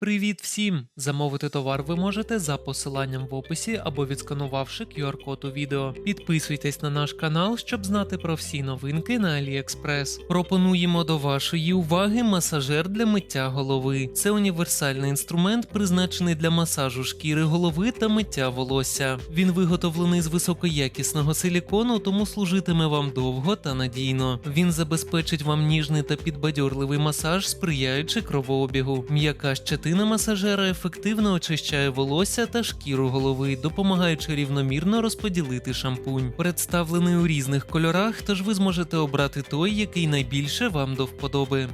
Привіт всім! Замовити товар ви можете за посиланням в описі або відсканувавши QR-код у відео. Підписуйтесь на наш канал, щоб знати про всі новинки на AliExpress. Пропонуємо до вашої уваги масажер для миття голови. Це універсальний інструмент, призначений для масажу шкіри голови та миття волосся. Він виготовлений з високоякісного силікону, тому служитиме вам довго та надійно. Він забезпечить вам ніжний та підбадьорливий масаж, сприяючи кровообігу. М'яка щетина масажера ефективно очищає волосся та шкіру голови, допомагаючи рівномірно розподілити шампунь. Представлений у різних кольорах, тож ви зможете обрати той, який найбільше вам до вподоби.